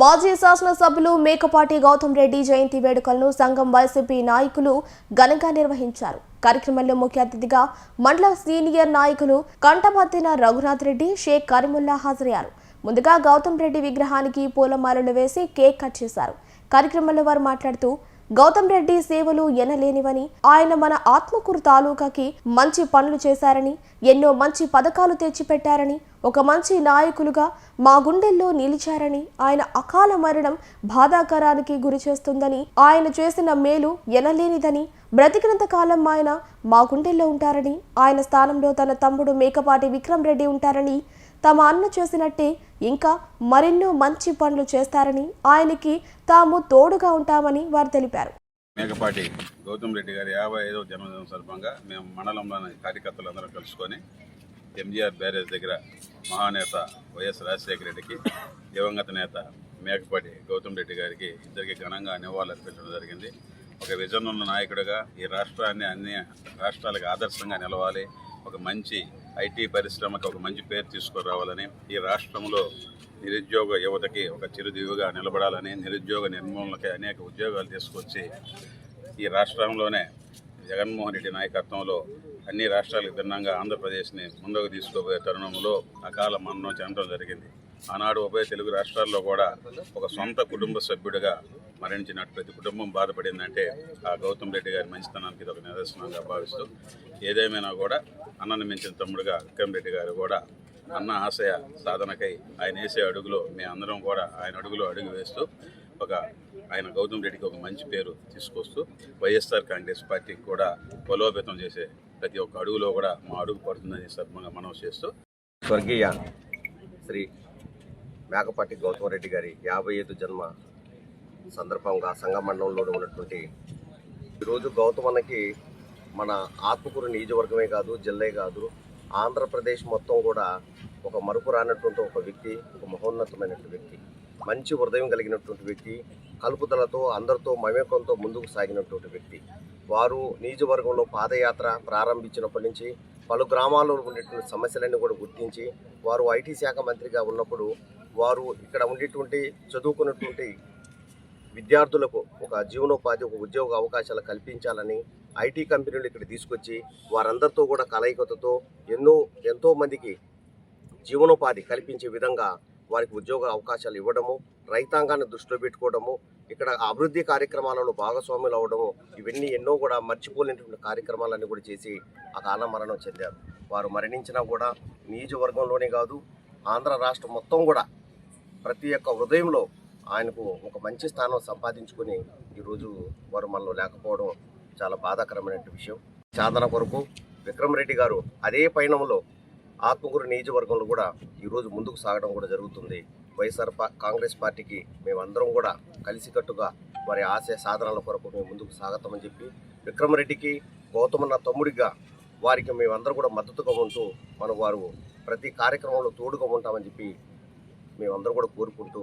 మాజీ శాసనసభ్యులు మేకపాటి గౌతమ్ రెడ్డి జయంతి వేడుకలను సంఘం వైసీపీ నాయకులు ఘనంగా నిర్వహించారు. కార్యక్రమంలో ముఖ్య అతిథిగా మండల సీనియర్ నాయకులు కంటపత్తిన రఘునాథ్ రెడ్డి షేక్ కరీముల్లా హాజరయ్యారు. ముందుగా గౌతమ్ రెడ్డి విగ్రహానికి పూలమాలలు వేసి కేక్ కట్ చేశారు. కార్యక్రమంలో వారు మాట్లాడుతూ గౌతమ్ రెడ్డి సేవలు ఎనలేనివని ఆయన మన ఆత్మకూరు తాలూకాకి మంచి పనులు చేశారని ఎన్నో మంచి పథకాలు తెచ్చిపెట్టారని ఒక మంచి నాయకులుగా మా గుండెల్లో నిలిచారని ఆయన అకాల మరణం బాధాకరానికి గురి చేస్తుందని ఆయన చేసిన మేలు ఎనలేనిదని బ్రతికినంత కాలం ఆయన మా గుండెల్లో ఉంటారని ఆయన స్థానంలో తన తమ్ముడు మేకపాటి విక్రమ్ రెడ్డి ఉంటారని తమ అన్న చేసినట్టే ఇంకా మరెన్నో మంచి పనులు చేస్తారని ఆయనకి తాము తోడుగా ఉంటామని వారు తెలిపారు. మేకపాటి గౌతమ్ రెడ్డి గారి యాభై ఐదవ జన్మదినం సందర్భంగా మేము మండలంలోని కార్యకర్తలందరం కలుసుకొని ఎంజీఆర్ బ్యారేజ్ దగ్గర మహానేత వైఎస్ రాజశేఖర రెడ్డికి దివంగత నేత మేకపాటి గౌతమ్ రెడ్డి గారికి ఇద్దరికి ఘనంగా నివాళులు అర్పించడం జరిగింది. ఒక విజన్ ఉన్న నాయకుడిగా ఈ రాష్ట్రాన్ని అన్ని రాష్ట్రాలకు ఆదర్శంగా నిలవాలి. ఒక మంచి ఐటీ పరిశ్రమకు ఒక మంచి పేరు తీసుకురావాలని ఈ రాష్ట్రంలో నిరుద్యోగ యువతకి ఒక చిరుదివ్వుగా నిలబడాలని నిరుద్యోగ నిర్మూలనకి అనేక ఉద్యోగాలు తీసుకొచ్చి ఈ రాష్ట్రంలోనే జగన్మోహన్ రెడ్డి నాయకత్వంలో అన్ని రాష్ట్రాలకు భిన్నంగా ఆంధ్రప్రదేశ్ని ముందుకు తీసుకోబోయే తరుణంలో అకాల మరణం చెందడం జరిగింది. ఆనాడు ఉభయ తెలుగు రాష్ట్రాల్లో కూడా ఒక సొంత కుటుంబ సభ్యుడిగా మరణించినట్టు ప్రతి కుటుంబం బాధపడిందంటే ఆ గౌతమ్ రెడ్డి గారి మంచితనానికి ఇది ఒక నిదర్శనంగా భావిస్తూ ఏదేమైనా కూడా అన్నను మించిన తమ్ముడుగా విక్రమ్ రెడ్డి గారు కూడా అన్న ఆశయ సాధనకై ఆయన వేసే అడుగులో మేమందరం కూడా ఆయన అడుగులో అడుగు వేస్తూ ఒక ఆయన గౌతమ్ రెడ్డికి ఒక మంచి పేరు తీసుకొస్తూ వైఎస్ఆర్ కాంగ్రెస్ పార్టీకి కూడా బలోపేతం చేసే ప్రతి ఒక్క అడుగులో కూడా మా అడుగు పడుతుందని సందర్భంగా మనం చేస్తూ స్వర్గీయ శ్రీ మేకపాటి గౌతమ్ రెడ్డి గారి యాభై ఐదు జన్మ సందర్భంగా సంగమండలంలో ఉన్నటువంటి ఈరోజు గౌతమన్నకి మన ఆత్మకూరు నియోజకవర్గమే కాదు జిల్లే కాదు ఆంధ్రప్రదేశ్ మొత్తం కూడా ఒక మరుపు రానటువంటి ఒక వ్యక్తి ఒక మహోన్నతమైనటువంటి వ్యక్తి మంచి హృదయం కలిగినటువంటి వ్యక్తి కలుపుదలతో అందరితో మమేకంతో ముందుకు సాగినటువంటి వ్యక్తి. వారు నియోజకవర్గంలో పాదయాత్ర ప్రారంభించినప్పటి నుంచి పలు గ్రామాల్లో ఉండేటువంటి సమస్యలన్నీ కూడా గుర్తించి వారు ఐటీ శాఖ మంత్రిగా ఉన్నప్పుడు వారు ఇక్కడ ఉండేటువంటి చదువుకున్నటువంటి విద్యార్థులకు ఒక జీవనోపాధి ఒక ఉద్యోగ అవకాశాలు కల్పించాలని ఐటీ కంపెనీలు ఇక్కడ తీసుకొచ్చి వారందరితో కూడా కలయికతతో ఎన్నో ఎంతోమందికి జీవనోపాధి కల్పించే విధంగా వారికి ఉద్యోగ అవకాశాలు ఇవ్వడము రైతాంగాన్ని దృష్టిలో పెట్టుకోవడము ఇక్కడ అభివృద్ధి కార్యక్రమాలలో భాగస్వాములు అవ్వడము ఇవన్నీ ఎన్నో కూడా మర్చిపోలేనటువంటి కార్యక్రమాలన్నీ కూడా చేసి ఆ కాలం మరణం చెందారు. వారు మరణించినా కూడా నియోజకవర్గంలోనే కాదు ఆంధ్ర రాష్ట్రం మొత్తం కూడా ప్రతి ఒక్క హృదయంలో ఆయనకు ఒక మంచి స్థానం సంపాదించుకొని ఈరోజు వారు మనలో లేకపోవడం చాలా బాధాకరమైన విషయం. చాదన కొరకు విక్రమ్ రెడ్డి గారు అదే పయనంలో ఆత్మకూరు నియోజకవర్గంలో కూడా ఈరోజు ముందుకు సాగడం కూడా జరుగుతుంది. వైఎస్ఆర్ కాంగ్రెస్ పార్టీకి మేమందరం కూడా కలిసికట్టుగా వారి ఆశయ సాధనల కొరకు మేము ముందుకు సాగతామని చెప్పి విక్రమరెడ్డికి గౌతమన్న తమ్ముడిగా వారికి మేమందరం కూడా మద్దతుగా ఉంటూ మనం వారు ప్రతి కార్యక్రమంలో తోడుగా ఉంటామని చెప్పి మేమందరం కూడా కోరుకుంటూ